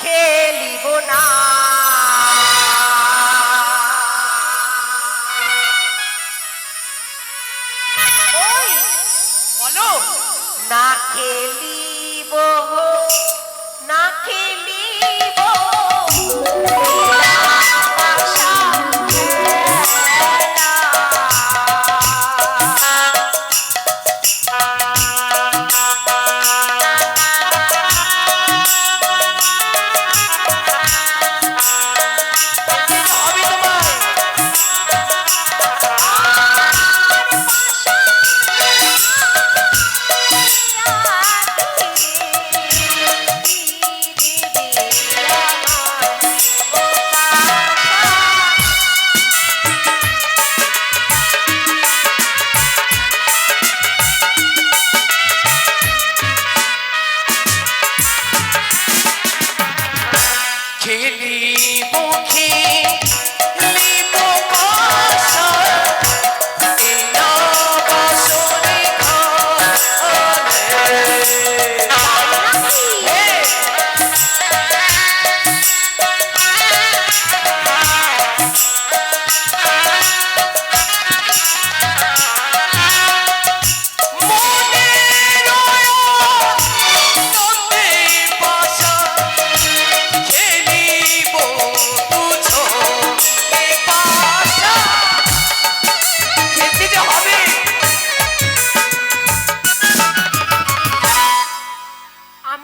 খেলিব না।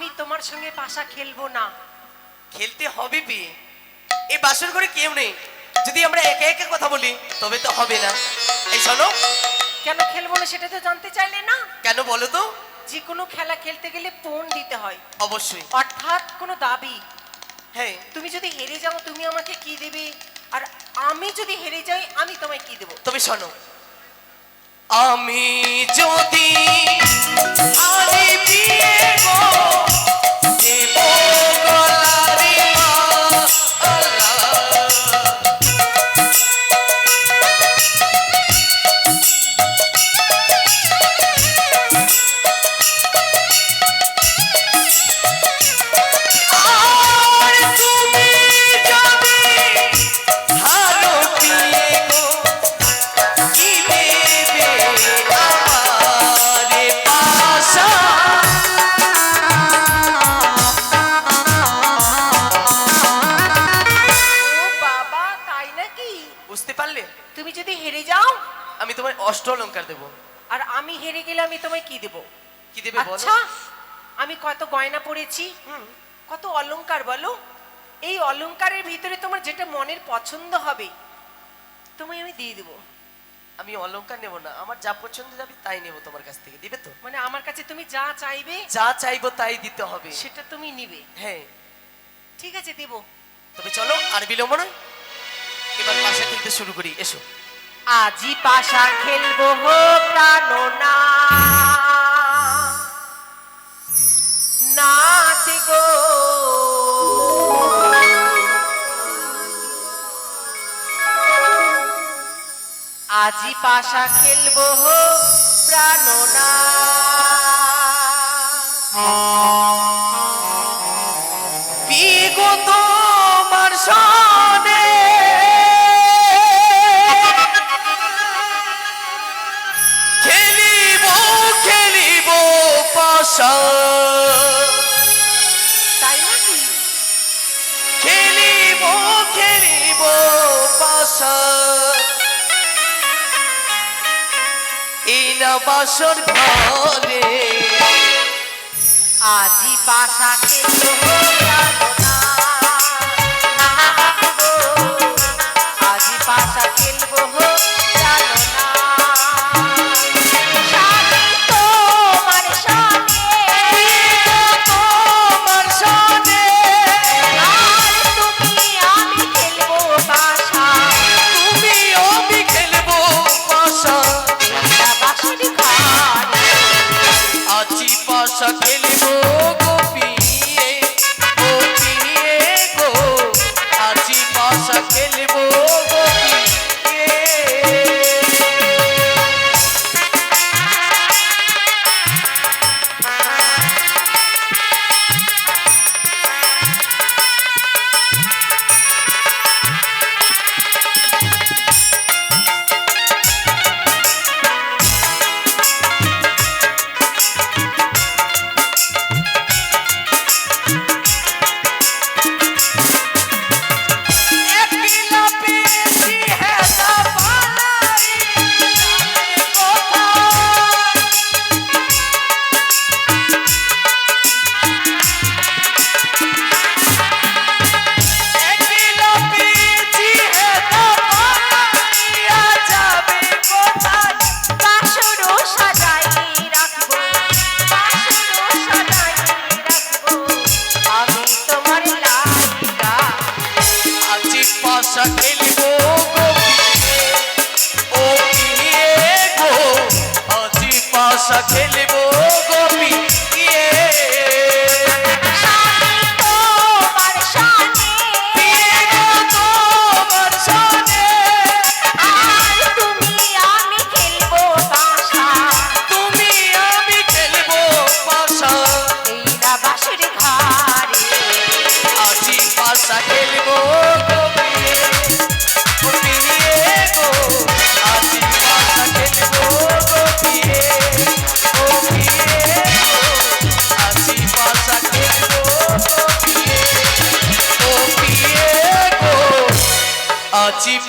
আমি তোমার সঙ্গে পাশা খেলব না। খেলতে হবে বি এই বাসর ঘরে কেউ নেই। যদি আমরা একা একা কথা বলি তবে তো হবে না। এই শোনো। কেন খেলব না সেটা তো জানতে চাইলে না? কেন বলো তো? যে কোনো খেলা খেলতে গেলে পণ দিতে হয়। অবশ্যই। অর্থাৎ কোনো দাবি। হ্যাঁ। তুমি যদি হেরে যাও তুমি আমাকে কি দেবে? আর আমি যদি হেরে যাই আমি তোমায় কি দেবো? তবে শোনো। আমি যদি আরে বিয়ে তোমায় অষ্ট অলঙ্কার দেব। আর আমি হেরে গেলে আমি তোমায় কি দেবো? কি দেবে বলো? আচ্ছা আমি কত গয়না পরেছি কত অলংকার বলো? এই অলংকারের ভিতরে তোমার যেটা মনের পছন্দ হবে তোমায় আমি দিয়ে দেবো। আমি অলংকার নেব না আমার যা পছন্দ যাবে তাই নেব তোমার কাছ থেকে দিবে তো? মানে আমার কাছে তুমি যা চাইবে যা চাইব তাই দিতে হবে। সেটা তুমি নিবে। হ্যাঁ। ঠিক আছে দেবো। তবে চলো আর বিলম্ব নয়। এবার পাশে খেলতে শুরু করি এসো। আজি পাশা খেলব হো প্রাণনা। নাথ গো। আজি পাশা খেলব হো প্রাণনা। বিগত বর্ষণে খেলিব পাশা। এই বাসর ঘরে। আজি পাশা প্রাণনা আজি পাশা খেলব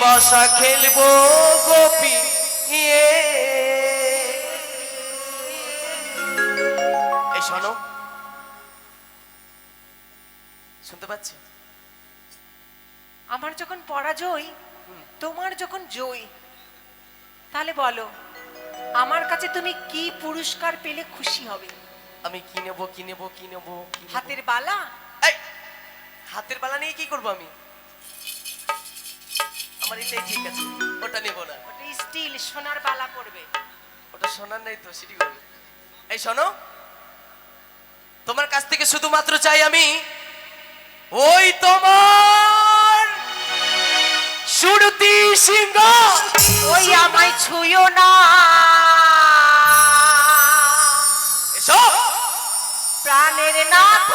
পাশা খেলব গোপী। ইয়ে। এই শোনো। শুনতে পাচ্ছ? আমার যখন পরাজয় তোমার যখন জয় তাহলে বলো আমার কাছে তুমি কি পুরস্কার পেলে খুশি হবে? আমি কি নেব কি নেব কি নেব? হাতের বালা? হাতের বালা নিয়ে কি করব আমি? আমার এটাই ঠিক আছে ওটা নেব না। ওটা স্টিল সোনার বালা পড়বে। ওটা শোনার নাই তো সেটি করবে। এই শোনো তোমার কাছ থেকে শুধুমাত্র চাই আমি ওই তোমার সুরতি সিংহ। ওই আমায় ছুঁয়ো না। এসো। প্রাণের নাথ।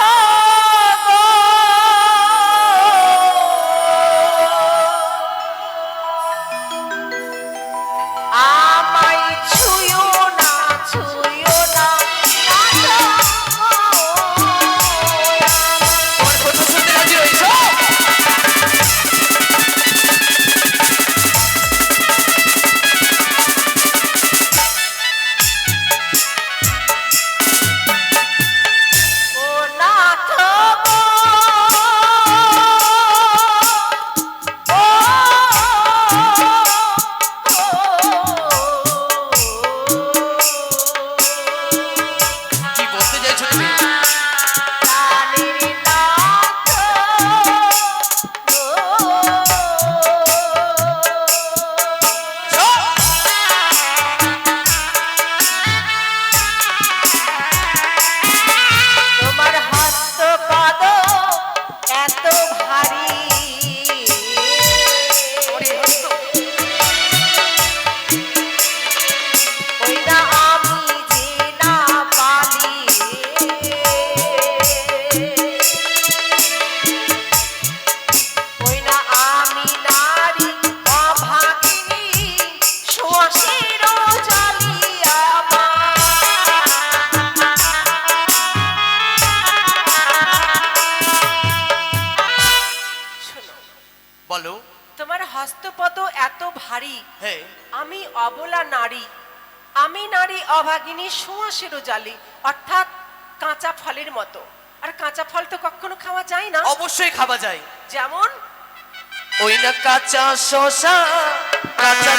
ফলের মতো। আর কাঁচা ফল তো কখনো খাওয়া যায় না। অবশ্যই খাওয়া যায়। যেমন ওই না কাঁচা শশা কাঁচা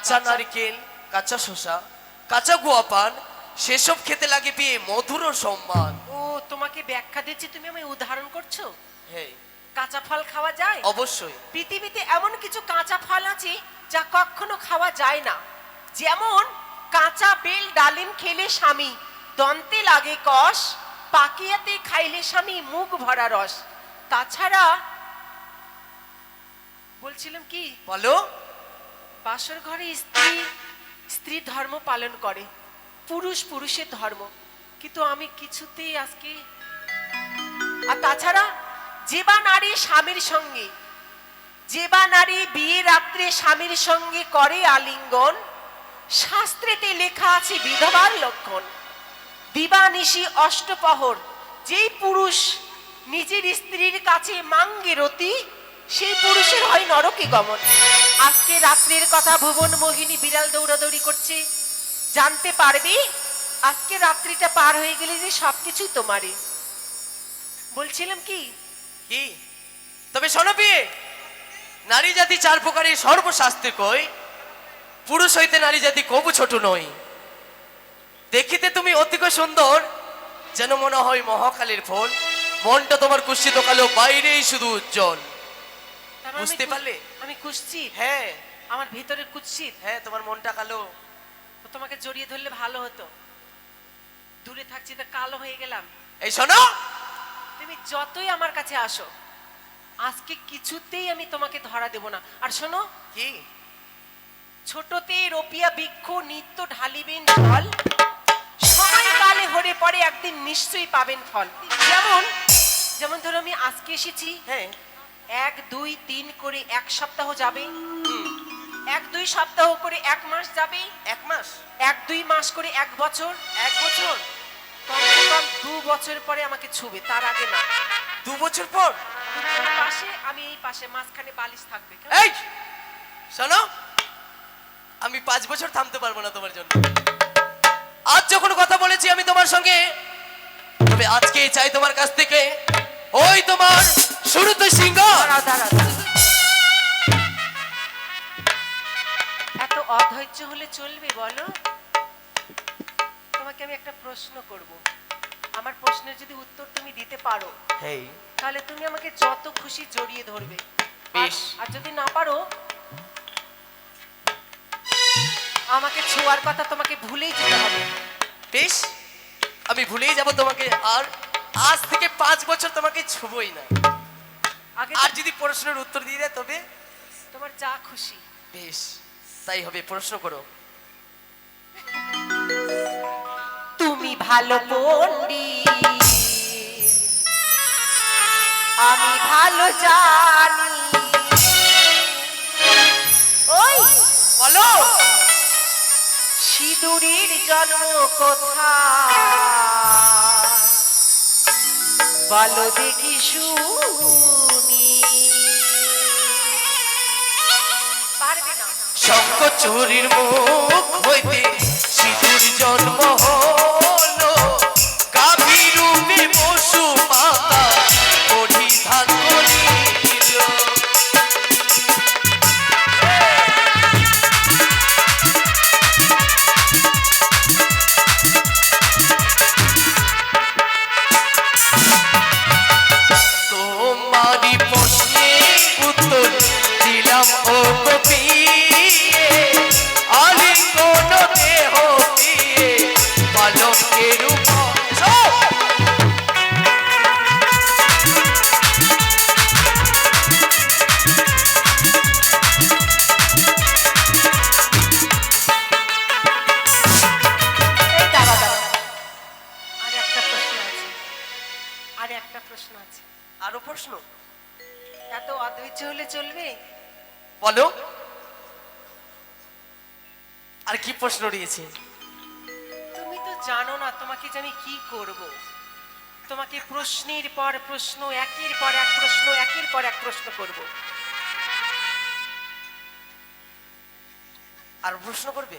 কাঁচা নারকেল কাঁচা শশা কাঁচা গুয়া পান সেসব খেতে লাগে পেয়ে মধুর সম্মান। ও তোমাকে ব্যাখ্যা দিচ্ছি তুমি আমায় উদাহরণ করছ? হ্যাঁ কাঁচা ফল খাওয়া যায়? অবশ্যই। পৃথিবীতে এমন কিছু কাঁচা ফল আছে যা কখনো খাওয়া যায় না। যেমন কাঁচা বেল ডালিম খেলে স্বামী দন্তে লাগে কষ পাকিয়াতে খাইলে স্বামী মুখ ভরা রস। তাছাড়া বলছিলাম কি? বলো। বাসর ঘরে স্ত্রী স্ত্রী ধর্ম পালন করে। পুরুষ পুরুষের ধর্ম। কিন্তু আমি কিছুতেই আজকে আর তাছাড়া যে বা নারী স্বামীর সঙ্গে, যে বা নারী বিয়ে রাত্রে স্বামীর সঙ্গে করে আলিঙ্গন, শাস্ত্রেতে লেখা আছে বিধবার লক্ষণ। দিবানিশি অষ্টপহর। যেই পুরুষ নিজের স্ত্রীর কাছে মাঙ্গে রতি সেই পুরুষের হয় নরকে গমন। আজকে রাত্রির কথা ভুবন মোহিনী বিড়াল দৌড়াদৌড়ি করছে। জানতে পারবি? আজকে রাত্রিটা পার হয়ে গেলে যে সবকিছু তোমারই। বলছিলাম কি? কি? তবে শোনো বিয়ে নারী জাতি চার প্রকারের সর্বশাস্ত্রে কই। পুরুষ হইতে নারী জাতি কবু ছোট নই। দেখিতে তুমি অতিক সুন্দর যেন মনে হয় মহাকালের ফল। মনটা তোমার কুৎসিত কালো বাইরেই শুধু উজ্জ্বল। মানে বুঝতে পারলে? কুশ্চিত হ্যাঁ। আমার ভিতরে কুৎসিত। হ্যাঁ তোমার মনটা কালো। তো তোমাকে জড়িয়ে ধরলে ভালো হতো। দূরে থাকছি তো কালো হয়ে গেলাম। এই শোনো! তুমি যতই আমার কাছে আসো আজকে কিছুতেই আমি তোমাকে ধরা দেব না। আর শোনো কি? ছোটতে রপিয়া বৃক্ষ নিত্য ঢালিবেন জল সময়কালে হরে পরে একদিন নিশ্চয়ই পাবেন ফল। যেমন যেমন ধরো আমি আজকে এসেছি। হ্যাঁ। এক দুই তিন করে এক সপ্তাহ যাবে। এক দুই সপ্তাহ করে এক মাস যাবে। এক মাস? এক দুই মাস করে এক বছর। এক বছর? কমসে কম দু বছর পরে আমাকে ছুবে তার আগে না। দু বছর পর? পাশে আমি এই পাশে মাঝখানে বালিশ থাকবে? এই! শোনো আমি পাঁচ বছর থামতে পারব না তোমার জন্য। আজ যখন কথা বলেছি আমি তোমার সঙ্গে তবে আজকে চাই তোমার কাছ থেকে ওই তোমার শুরুতে সিংহ দাঁড়াও দাঁড়াও দাঁড়াও। এত অধৈর্য হলে চলবে বলো? তোমাকে আমি একটা প্রশ্ন করব। আমার প্রশ্নের যদি উত্তর তুমি দিতে পারো হেই। তাহলে তুমি আমাকে যত খুশি জড়িয়ে ধরবে। আর- বেশ। আর যদি না পারো আমাকে ছোঁয়ার কথা তোমাকে ভুলেই যেতে হবে। বেশ। আমি ভুলেই যাব তোমাকে। আর আজ থেকে পাঁচ বছর তোমাকে ছুবই না। আর যদি প্রশ্নের উত্তর দিয়ে দেয় তবে? তোমার যা খুশি। বেশ তাই হবে প্রশ্ন করো। তুমি ভালো পণ্ডিত আমি ভালো জানি। ওই বলো। সিঁদুরের জন্ম কোথায়? বলো দেখি শুনি। শঙ্কর চুরির মুখ হইতে সিঁদুর জন্ম হলো প্রশ্ন রয়েছে তুমি তো জানো না তোমাকে যে আমি কি করব। তোমাকে প্রশ্নের পর প্রশ্ন একের পর এক প্রশ্ন একের পর এক প্রশ্ন করব। আর প্রশ্ন করবে?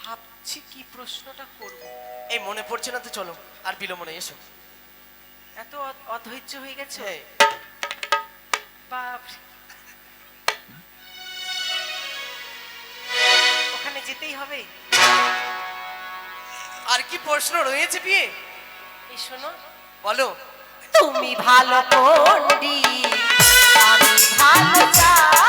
ভাবছি কি প্রশ্নটা করব। এই মনে পড়ছে না তো চলো আর বিলম্বনে এসো। এত অধৈর্য হয়ে গেছে? হ্যাঁ। বাপ ওখানে যেতেই হবে। আর কি প্রশ্ন রয়েছে বিয়ে? এই শোনো বলো। তুমি ভালো পন্ডি আমি ভালো জানি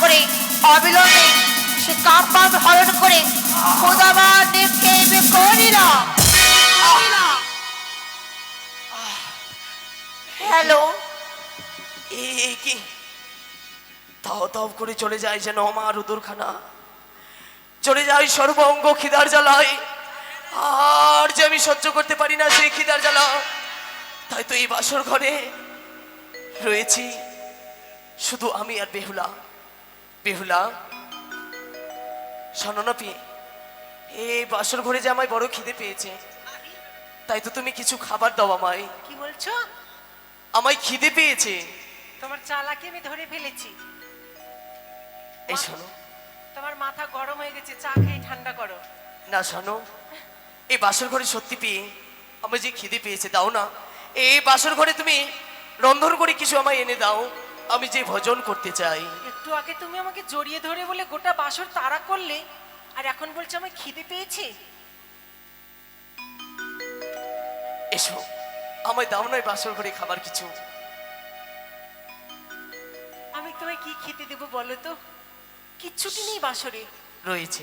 করে, অবিলম্বে সে কাম্পা হরণ করে হ্যালো। কি? তাও তাও করে চলে যায় যেন আমার উদুরখানা। চলে যায় সর্ব অঙ্গ খিদার জ্বালায়। আর যে আমি সহ্য করতে পারি না সেই খিদার জ্বালা। তাই তো এই বাসর ঘরে রয়েছি। শুধু আমি আর বেহুলা। বেহুলা শোননপি এই বাসর ঘরে যে আমায় বড় খিদে পেয়েছে তাই তো তুমি কিছু খাবার দাও আমায়। কি বলছো? আমায় খিদে পেয়েছে। তোমার চালাকি আমি ধরে ফেলেছি। এই শোনো। তোমার মাথা গরম হয়ে গেছে চা খেয়ে ঠান্ডা করো। না শোনো। এই বাসর ঘরে সত্যি পেয়ে আমার যে খিদে পেয়েছে দাও না। এই বাসর ঘরে তুমি রন্ধন করে কিছু আমায় এনে দাও। আমি যে ভজন করতে চাই। একটু আগে তুমি আমাকে জড়িয়ে ধরে বলে গোটা বাসর তাড়া করলে আর এখন বলছো আমার খিদে পেয়েছে? এসো আমায় দাও নয় বাসর ঘরে খাবার কিছু। আমি তোমায় কি খেতে দেবো বলো তো? কিচ্ছুটি নেই বাসরে। রয়েছে।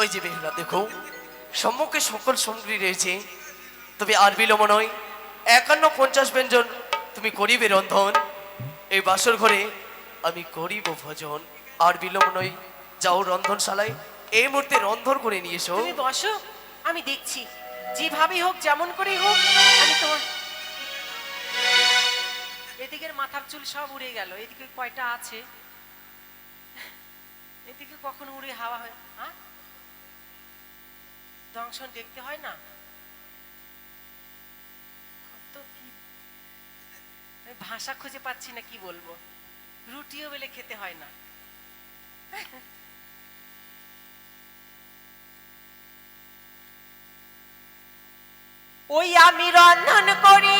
ওই যে বেহুলা দেখো সম্মুখে সকল সামগ্রী রয়েছে। তবে আর বিলম্ব নয় একান্ন পঞ্চাশ ব্যঞ্জন তুমি করিবে রন্ধন। এই বাসর ঘরে আমি করিব ভজন, আর বিলম্ব নয়। যাও রন্ধনশালায়। এই মুহূর্তে রন্ধন করে নিয়ে এসো। তুমি বসো, আমি দেখছি। যেভাবেই হোক, যেমন করেই হোক, আমি তোমার এদিকের মাথার চুল সব উড়ে গেল। এদিকে কয়টা আছে? এদিকে কখন উড়ে হাওয়া হয় হ্যাঁ দংশন দেখতে হয় না কত কি আমি ভাষা খুঁজে পাচ্ছি না, কি বলব? রুটিও বেলে খেতে হয় না। ওই আমি রন্ধন করি।